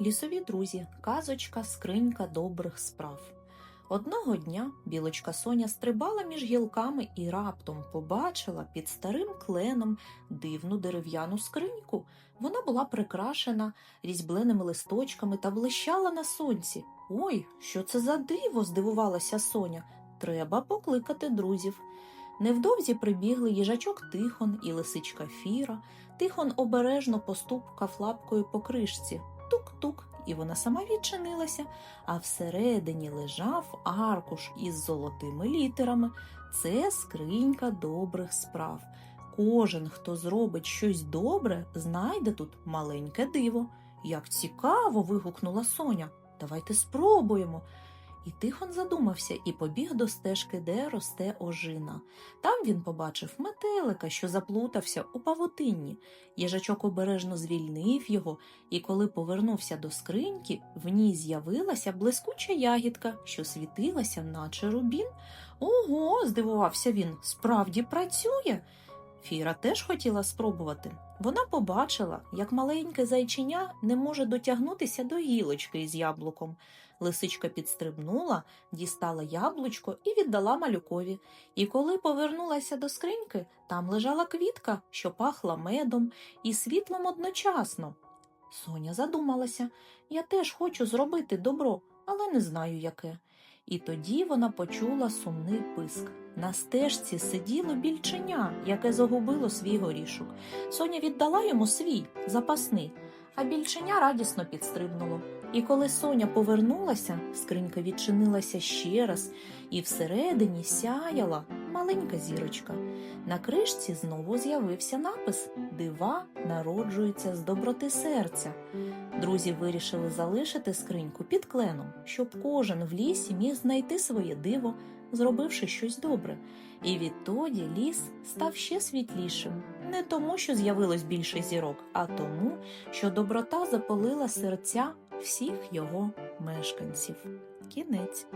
Лісові друзі, казочка, скринька добрих справ. Одного дня білочка Соня стрибала між гілками і раптом побачила під старим кленом дивну дерев'яну скриньку. Вона була прикрашена різьбленими листочками та блищала на сонці. Ой, що це за диво? здивувалася Соня. Треба покликати друзів. Невдовзі прибігли їжачок Тихон і лисичка Фіра. Тихон обережно постукав лапкою по кришці. Тук-тук, і вона сама відчинилася, а всередині лежав аркуш із золотими літерами. Це скринька добрих справ. Кожен, хто зробить щось добре, знайде тут маленьке диво. Як цікаво. вигукнула Соня. Давайте спробуємо. І Тихон задумався і побіг до стежки, де росте ожина. Там він побачив метелика, що заплутався у павутинні. Їжачок обережно звільнив його, і коли повернувся до скриньки, в ній з'явилася блискуча ягідка, що світилася, наче рубін. Ого, здивувався він, справді працює. Фіра теж хотіла спробувати. Вона побачила, як маленьке зайчиня не може дотягнутися до гілочки із яблуком. Лисичка підстрибнула, дістала яблучко і віддала малюкові. І коли повернулася до скриньки, там лежала квітка, що пахла медом і світлом одночасно. Соня задумалася я теж хочу зробити добро, але не знаю яке. І тоді вона почула сумний писк. На стежці сиділо більченя, яке загубило свій горішок. Соня віддала йому свій запасний, а більченя радісно підстрибнуло. І коли Соня повернулася, скринька відчинилася ще раз, і всередині сяяла маленька зірочка. На кришці знову з'явився напис Дива народжуються з доброти серця. Друзі вирішили залишити скриньку під кленом, щоб кожен в лісі міг знайти своє диво, зробивши щось добре. І відтоді ліс став ще світлішим, не тому, що з'явилось більше зірок, а тому, що доброта запалила серця всіх його мешканців. Кінець.